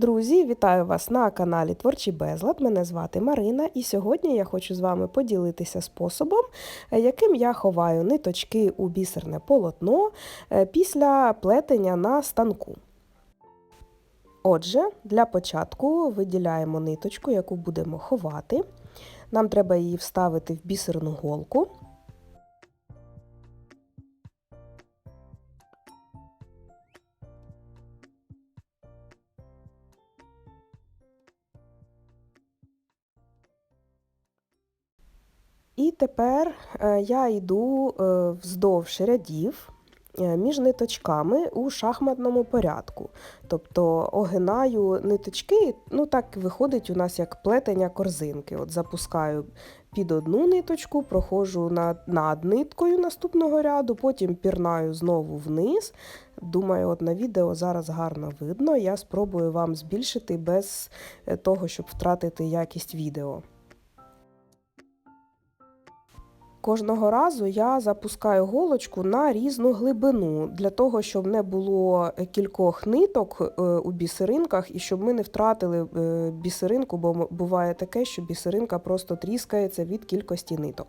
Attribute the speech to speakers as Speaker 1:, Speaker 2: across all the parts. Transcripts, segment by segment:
Speaker 1: Друзі, вітаю вас на каналі Творчий Безлад. Мене звати Марина, і сьогодні я хочу з вами поділитися способом, е, яким я ховаю ниточки у бісерне полотно е, після плетення на станку. Отже, для початку виділяємо ниточку, яку будемо ховати. Нам треба її вставити в бісерну голку. І тепер е, я йду е, вздовж рядів е, між ниточками у шахматному порядку. Тобто огинаю ниточки, ну так виходить у нас як плетення корзинки. От Запускаю під одну ниточку, проходжу над, над ниткою наступного ряду, потім пірнаю знову вниз. Думаю, от на відео зараз гарно видно. Я спробую вам збільшити без того, щоб втратити якість відео. Кожного разу я запускаю голочку на різну глибину, для того, щоб не було кількох ниток е, у бісеринках і щоб ми не втратили е, бісеринку, бо буває таке, що бісеринка просто тріскається від кількості ниток.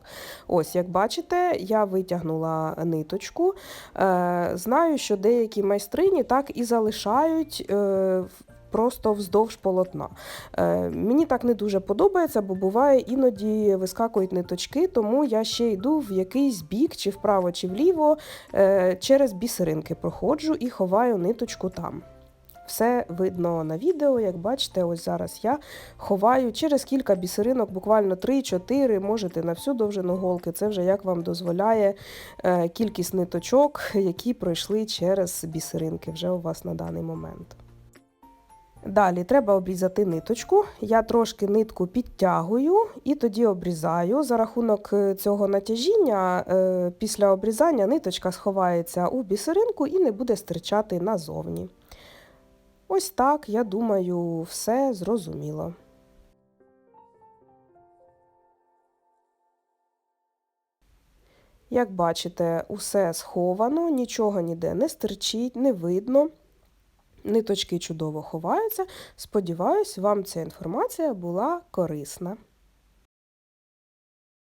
Speaker 1: Ось, як бачите, я витягнула ниточку. Е, знаю, що деякі майстрині так і залишають просто вздовж полотна. Е, Мені так не дуже подобається, бо буває іноді вискакують ниточки, тому я ще йду в якийсь бік, чи вправо, чи вліво, е, через бісеринки проходжу і ховаю ниточку там. Все видно на відео, як бачите, ось зараз я ховаю через кілька бісеринок, буквально 3-4, можете на всю довжину голки. Це вже як вам дозволяє е, кількість ниточок, які пройшли через бісеринки вже у вас на даний момент. Далі треба обрізати ниточку. Я трошки нитку підтягую і тоді обрізаю. За рахунок е, цього натяжіння, е, після обрізання ниточка сховається у бісеринку і не буде стирчати назовні. Ось так, я думаю, все зрозуміло. Як бачите, усе сховано, нічого ніде не стирчить, не видно. Ниточки чудово ховаються. Сподіваюсь, вам ця інформація була корисна.